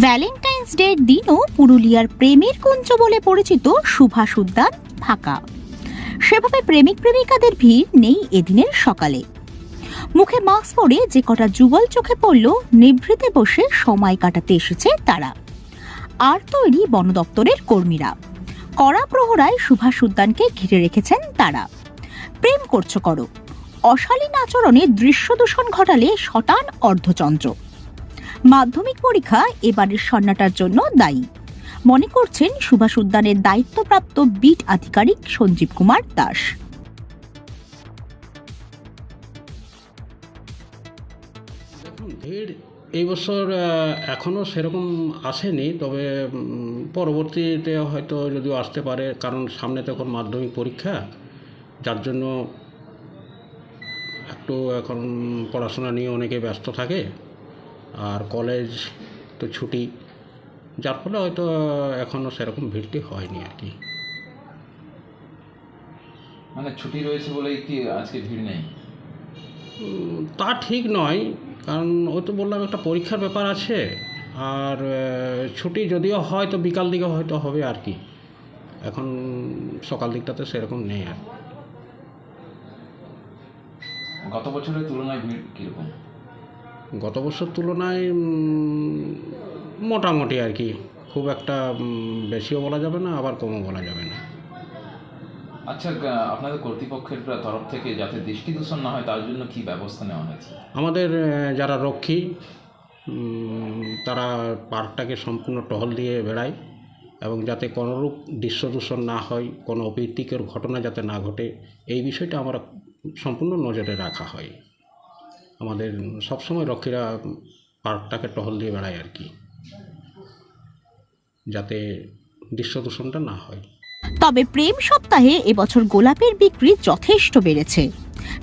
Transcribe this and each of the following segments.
Valentine's ডের দিনও পুরুলিয়ার প্রেমের কুঞ্জ বলে পরিচিত সুভাষ উদ্যান ফাঁকা সেভাবে প্রেমিক প্রেমিকাদের ভিড় নেই এদিনের সকালে। মুখে মাস্ক পরে যে কটা যুগল চোখে পড়ল, নিভৃতে বসে সময় কাটাতে এসেছে তারা। আর তৈরি বন দপ্তরের কর্মীরা। কড়া প্রহরায় সুভাষ উদ্যানকে ঘিরে রেখেছেন তারা। প্রেম করছ করো। অশালীন আচরণে দৃশ্য দূষণ ঘটালে শটান অর্ধচন্দ্র। মাধ্যমিক পরীক্ষা এবারের সন্নাটার জন্য দায়ী। মনে করছেন সুভাষ উদ্যানের দায়িত্বপ্রাপ্ত বিট আধিকারিক সঞ্জীব কুমার দাস। এই বছর এখনও সেরকম আসেনি, তবে পরবর্তীতে হয়তো যদিও আসতে পারে, কারণ সামনে তো এখন মাধ্যমিক পরীক্ষা, যার জন্য একটু এখন পড়াশোনা নিয়ে অনেকে ব্যস্ত থাকে। আর কলেজ তো ছুটি। যার ফলে হয়তো এখনও সেরকম ভিড়টি হয়নি আর কি। মানে ছুটি রয়েছে বলেই কি আজকে ভিড় নেই? তা ঠিক নয়। কারণ ওই তো বললাম একটা পরীক্ষার ব্যাপার আছে। আর ছুটি যদিও হয় তো বিকাল দিকে হয়তো হবে আর কি। এখন সকাল দিকটাতে সেরকম নেই আর। গত বছরের তুলনায় ভিড় কীরকম? গত বছর তুলনায় মোটামুটি আর কি। খুব একটা বেশিও বলা যাবে না আবার কমও বলা যাবে না। আচ্ছা আপনাদের কর্তৃপক্ষের তরফ থেকে যাতে দৃষ্টি দূষণ না হয় তার জন্য কি ব্যবস্থা নেওয়া হয়েছে? আমাদের যারা রক্ষী তারা পার্কটাকে সম্পূর্ণ টহল দিয়ে বেড়ায় এবং যাতে কোনোরূপ দৃশ্য দূষণ না হয় কোনো অপ্রীতিকর ঘটনা যাতে না ঘটে এই বিষয়টা আমরা সম্পূর্ণ নজরে রাখা হয়। আমাদের সবসময় রক্ষীরা পার্কটাকে টহল দিয়ে বেড়ায় আর কি। যাতে দৃশ্য দূষণটা না হয়। তবে প্রেম সপ্তাহে এবছর গোলাপের বিক্রি যথেষ্ট বেড়েছে।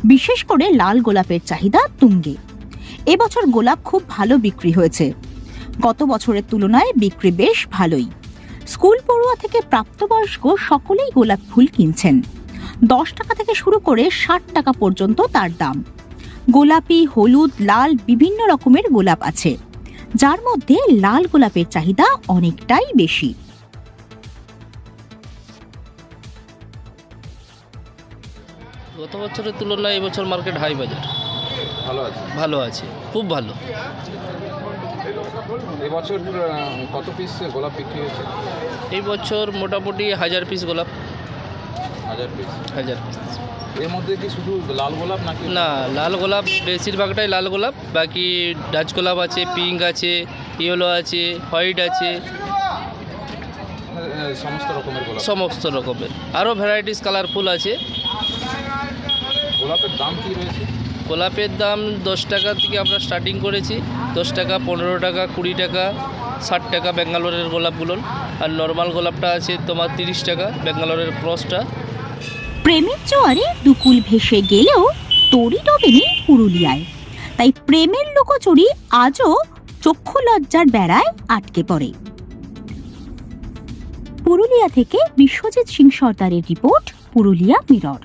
বিশেষ করে লাল গোলাপের চাহিদা তুঙ্গে। এবছর গোলাপ খুব ভালো বিক্রি হয়েছে। গত বছরের তুলনায় বিক্রি বেশ ভালোই। স্কুল পড়ুয়া থেকে প্রাপ্তবয়স্ক সকলেই গোলাপ ফুল কিনছেন। দশ টাকা থেকে শুরু করে ষাট টাকা পর্যন্ত তার দাম। গোলাপি হলুদ লাল বিভিন্ন রকমের গোলাপ আছে। যার মধ্যে লাল গোলাপের চাহিদা অনেকটাই বেশি। গত বছরের তুলনায় এবছর মার্কেট হাই বাজার। ভালো আছে। ভালো আছে। খুব ভালো। এবছর কত পিস গোলাপ বিক্রি হয়েছে? এই বছর মোটামুটি হাজার পিস গোলাপ। হাজার পিস হাজার পিস এর মধ্যে কি শুধু লাল গোলাপ নাকি না লাল গোলাপ বেশিরভাগটাই লাল গোলাপ বাকি ডাচ গোলাপ আছে পিঙ্ক আছে ইয়েলো আছে হোয়াইট আছে। আহ, সমস্ত রকমের গোলাপ। সমস্ত রকমের। আরও ভ্যারাইটিস কালারফুল আছে। গোলাপের দাম কি রয়েছে? গোলাপের দাম দশ টাকা থেকে আমরা স্টার্টিং করেছি। দশ টাকা পনেরো টাকা কুড়ি টাকা ষাট টাকা ব্যাঙ্গালোরের গোলাপগুলো আর নর্মাল গোলাপটা আছে তোমার তিরিশ টাকা ব্যাঙ্গালোরের ক্রসটা প্রেমের জোয়ারে দুকুল ভেসে গেলেও তরি ডোবেনি পুরুলিয়ায়। তাই প্রেমের লোকচুরি আজও চক্ষু লজ্জার বেড়ায় আটকে পড়ে। পুরুলিয়া থেকে বিশ্বজিৎ সিং সর্দারের রিপোর্ট, পুরুলিয়া মিরর।